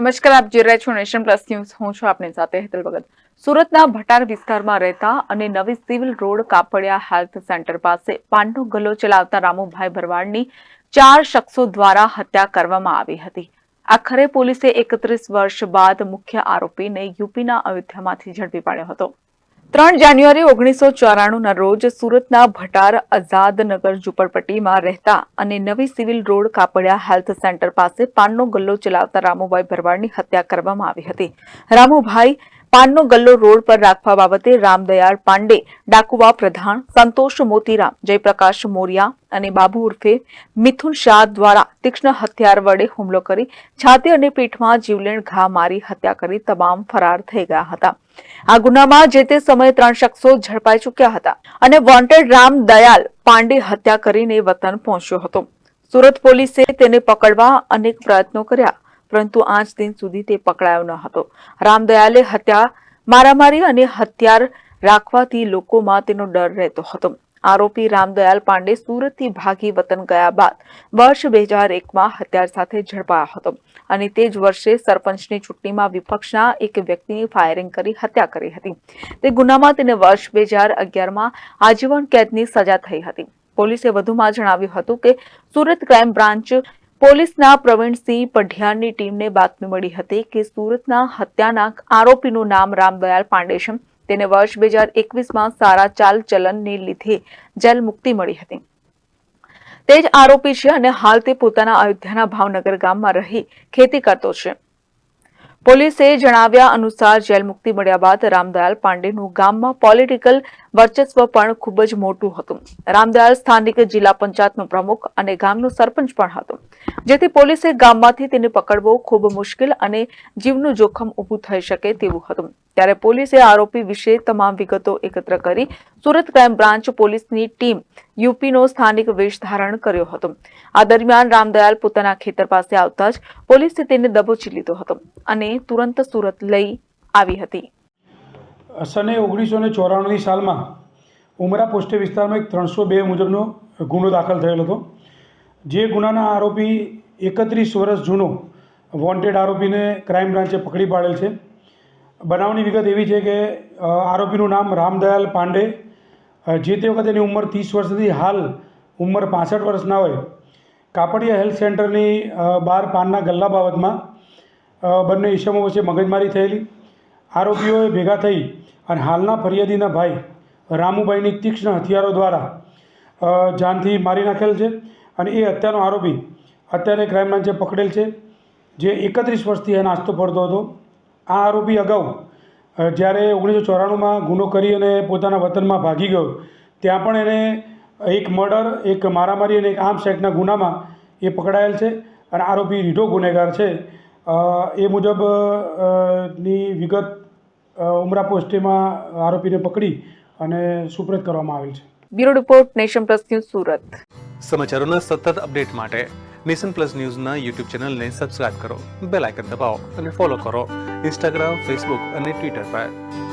નમસ્કાર, આપ જોઈ રહ્યા છો નેશન પ્લસ ન્યૂઝ. હું છું આપની સાથે હેતલ ભગત. સુરતના ભટાર વિસ્તારમાં રહેતા અને નવી civil road Kapadia health centre પાસે પાનનો ગલ્લો ચલાવતા રામુભાઈ ભરવાડની ચાર શખ્સો દ્વારા હત્યા કરવામાં આવી હતી. આખરે પોલીસે એકત્રીસ વર્ષ બાદ મુખ્ય આરોપીને યુપીના અયોધ્યામાંથી ઝડપી પાડ્યો હતો. ત્રણ જાન્યુઆરી ઓગણીસો ચોરાણુંના રોજ સુરતના ભટાર આઝાદનગર ઝુંપડપટ્ટીમાં રહેતા અને નવી civil road Kapadia health centre પાસે પાનનો ગલ્લો ચલાવતા રામુભાઈ ભરવાડની હત્યા કરવામાં આવી હતી. રામુભાઈ પાનનો ગલ્લો રોડ પર રાખવા બાબતે રામદયાળ પાંડે, ડાકુવા પ્રધાન સંતોષ મોતીરામ, જયપ્રકાશ મોરિયા અને બાબુ ઉર્ફે મિથુન શાહ દ્વારા તીક્ષ્ણ હથિયાર વડે હુમલો કરી છાતી અને પીઠમાં જીવલેણ ઘા મારી હત્યા કરી તમામ ફરાર થઈ ગયા હતા. આ ગુનામાં જે તે સમયે ત્રણ શખ્સો ઝડપાઈ ચૂક્યા હતા અને વોન્ટેડ રામ દયાલ પાંડે હત્યા કરીને વતન પહોંચ્યો હતો. સુરત પોલીસે તેને પકડવા અનેક પ્રયત્નો કર્યા. પરંતુ આજ દિન સુધી તે પકડાયો ન હતો. રામદયાલે હત્યા, મારામારી અને હથિયાર રાખવાથી લોકોમાં તેનો ડર રહેતો હતો. આરોપી રામદયાલ પાંડે સુરતથી ભાગી વતન ગયા બાદ વર્ષ બે હજાર એકમાં હથિયાર સાથે ઝડપાયો હતો અને તે જ વર્ષે સરપંચની ચૂંટણીમાં વિપક્ષના એક વ્યક્તિની ફાયરિંગ કરી હત્યા કરી હતી. તે ગુનામાં તેને વર્ષ બે હજાર અગિયારમાં આજીવન કેદની સજા થઈ હતી. પોલીસે વધુમાં જણાવ્યું હતું કે સુરત ક્રાઇમ બ્રાન્ચ પોલીસના પ્રવીણસિંહ પઢિયારની ટીમને બાતમી મળી હતી કે સુરતના હત્યાના આરોપીનું નામ રામદયાલ પાંડે છે તેને વર્ષ બે હજાર એકવીસમાં સારા ચાલ ચલનને લીધે જેલ મુક્તિ મળી હતી. તે જ આરોપી છે અને હાલ તે પોતાના અયોધ્યાના ભાવનગર ગામમાં રહી ખેતી કરતો છે. પોલીસે જણાવ્યા અનુસાર જેલ મુક્તિ મળ્યા બાદ રામદયાલ પાંડેનું ગામમાં પોલિટિકલ વર્ચસ્વ પણ ખૂબ જ મોટું હતું. રામદયાલ સ્થાનિક જિલ્લા પંચાયતનો પ્રમુખ અને ગામનો સરપંચ પણ હતો. જેથી પોલીસે ગામમાંથી તેને પકડવો ખૂબ મુશ્કેલ અને જીવનું જોખમ ઊભું થઈ શકે તેવું હતું. ત્યારે પોલીસે આરોપી વિશે તમામ વિગતો એકત્ર કરી સુરત ક્રાઇમ બ્રાન્ચ પોલીસની ટીમ યુપીનો સ્થાનિક વેશ ધારણ કર્યો હતો. આ દરમિયાન રામદયાલ પોતાના ખેતર પાસે આવતા જ પોલીસે તેને દબોચી લીધો હતો અને તુરંત સુરત લઈ આવી હતી. સને ઓગણીસો ને ચોરાણુંની સાલમાં ઉમરા પોસ્ટે વિસ્તારમાં એક ત્રણસો બે મુજબનો ગુનો દાખલ થયેલો હતો. જે ગુનાના આરોપી એકત્રીસ વર્ષ જૂનો વોન્ટેડ આરોપીને ક્રાઇમ બ્રાન્ચે પકડી પાડેલ છે. બનાવની વિગત એવી છે કે આરોપીનું નામ રામદયાલ પાંડે જે તે વખતે એની ઉંમર ત્રીસ વર્ષથી હાલ ઉંમર પાસઠ વર્ષના હોય. કાપડિયા હેલ્થ સેન્ટરની બાર પાનના ગલ્લા બાબતમાં બંને ઈસમો વચ્ચે મગજમારી થયેલી. આરોપીઓએ ભેગા થઈ અને હાલના ફરિયાદીના ભાઈ રામુભાઈની તીક્ષ્ણ હથિયારો દ્વારા જાનથી મારી નાખેલ છે અને એ હત્યાનો આરોપી અત્યારે ક્રાઇમ બ્રાન્ચે પકડેલ છે, જે એકત્રીસ વર્ષથી એ નાસ્તો પડતો હતો. આ આરોપી અગાઉ જ્યારે ઓગણીસો ચોરાણુંમાં ગુનો કરી અને પોતાના વતનમાં ભાગી ગયો, ત્યાં પણ એને એક મર્ડર, એક મારામારી અને એક આર્મ્સ એક્ટના ગુનામાં એ પકડાયેલ છે અને આરોપી રીઢો ગુનેગાર છે. એ મુજબની વિગત ઉમરા પોસ્ટેમાં આરોપીને પકડી અને સુપ્રત કરવામાં આવેલ છે. Bureau report nation plus news Surat. સમાચારોના સતત અપડેટ માટે નેશન પ્લસ ન્યૂઝના યુટ્યુબ ચેનલને સબસ્ક્રાઇબ કરો બેલ આઇકન દબાવો અને ફોલો કરો ઇન્સ્ટાગ્રામ ફેસબુક અને ટ્વિટર પર.